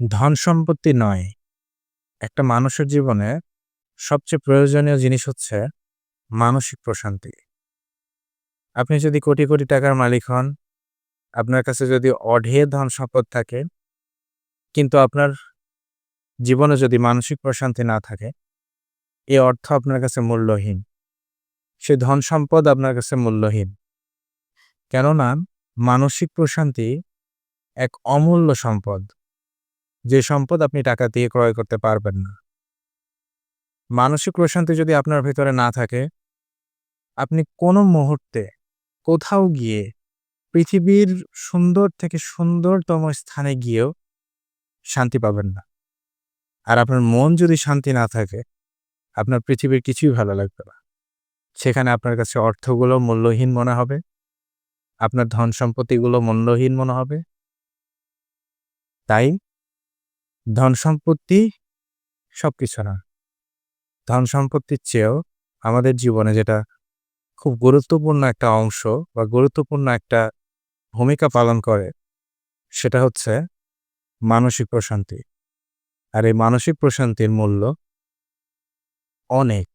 ধন সম্পত্তি নয়। একটা মানুষের জীবনে সবচেয়ে প্রয়োজনীয় জিনিস হচ্ছে মানসিক প্রশান্তি। আপনি যদি কোটি, কোটি টাকার মালিক হন, আপনার কাছে যদি অঢের ধন সম্পদ থাকে, কিন্তু আপনার জীবনে যদি মানসিক প্রশান্তি না থাকে, এ অর্থ আপনার কাছে মূল্যহীন। সে ধন সম্পদ আপনার কাছে মূল্যহীন। কেননা মানসিক প্রশান্তি এক অমূল্য সম্পদ। যে সম্পদ আপনি টাকা দিয়ে ক্রয় করতে পারবেন না। মানসিক প্রশান্তি যদি আপনার ভেতরে না থাকে, আপনি কোনো মুহূর্তে কোথাও গিয়ে পৃথিবীর সুন্দর থেকে সুন্দরতম স্থানে গিয়েও শান্তি পাবেন না। আর আপনার মন যদি শান্তি না থাকে, আপনার পৃথিবীর কিছুই ভালো লাগবে না। সেখানে আপনার কাছে অর্থগুলো মূল্যহীন মনে হবে। আপনার ধন সম্পত্তিগুলো মূল্যহীন মনে হবে। তাই ধন সম্পত্তি সব কিছু না। ধন সম্পত্তির চেয়েও আমাদের জীবনে যেটা খুব গুরুত্বপূর্ণ একটা অংশ বা গুরুত্বপূর্ণ একটা ভূমিকা পালন করে, সেটা হচ্ছে মানসিক প্রশান্তি। আর এই মানসিক প্রশান্তির মূল্য অনেক।